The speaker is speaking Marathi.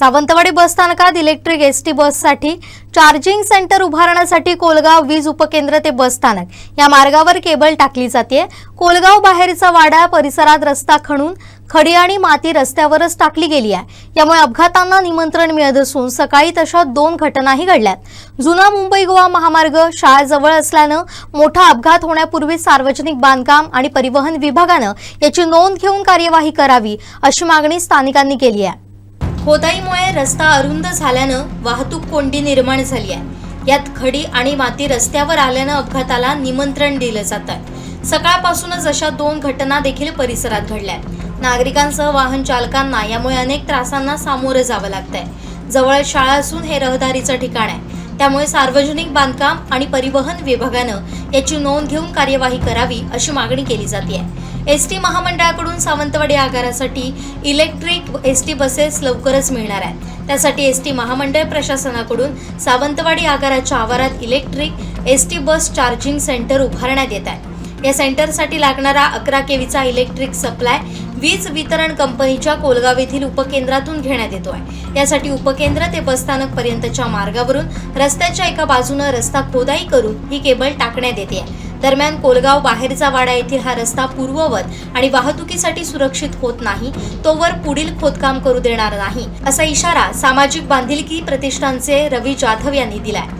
सावंतवाडी बस स्थानकात इलेक्ट्रिक एस टी बससाठी चार्जिंग सेंटर उभारण्यासाठी कोलगाव वीज उपकेंद्र ते बस स्थानक. या मार्गावर केबल टाकली जाते कोलगाव बाहेरचा वाडा परिसरात रस्ता खणून खडी आणि माती रस्त्यावरच टाकली गेली आहे. यामुळे अपघातांना निमंत्रण मिळत असून सकाळी तशा दोन घटनाही घडल्यात. जुना मुंबई गोवा महामार्ग शाळेजवळ असल्यानं मोठा अपघात होण्यापूर्वी सार्वजनिक बांधकाम आणि परिवहन विभागानं याची नोंद घेऊन कार्यवाही करावी अशी मागणी स्थानिकांनी केली आहे. खोदाईमुळे रस्ता अरुंद झाल्यानं वाहतूक कोंडी निर्माण झाली आहे. यात खडी आणि माती रस्त्यावर आल्यानं अपघाताला निमंत्रण दिलं जात आहे सकाळपासूनच अशा दोन घटना देखील परिसरात घडल्या आहेत. नागरिकांसह वाहन चालकांना यामुळे अनेक त्रासांना सामोरं जावं लागतंय. जवळ शाळा असून हे रहदारीचं ठिकाण आहे. त्यामुळे सार्वजनिक बांधकाम आणि परिवहन विभागानं याची नोंद घेऊन कार्यवाही करावी अशी मागणी केली जाते एस टी महामंडळाकडून सावंतवाडी आगारासाठी इलेक्ट्रिक एस टी बसेस लवकरच मिळणार आहेत. त्यासाठी एस टी महामंडळ प्रशासनाकडून सावंतवाडी आगाराच्या आवारात electric S T bus charging centre उभारण्यात येत आहे. या सेंटरसाठी लागणारा अकरा केवीचा इलेक्ट्रिक सप्लाय वीज वितरण कंपनीच्या कोलगाव येथील उपकेंद्रातून घेण्यात येतो आहे. यासाठी उपकेंद्र ते बसस्थानक पर्यंतच्या मार्गावरून रस्त्याच्या एका बाजूनं रस्ता खोदाई करून ही केबल टाकण्यात येते दरम्यान कोलगाव बाहेरचा वाडा येथील हा रस्ता पूर्ववत आणि वाहतुकीसाठी सुरक्षित होत नाही तोवर पुढील खोदकाम करू देणार नाही असा इशारा सामाजिक बांधिलकी प्रतिष्ठानचे रवी जाधव यांनी दिलाय.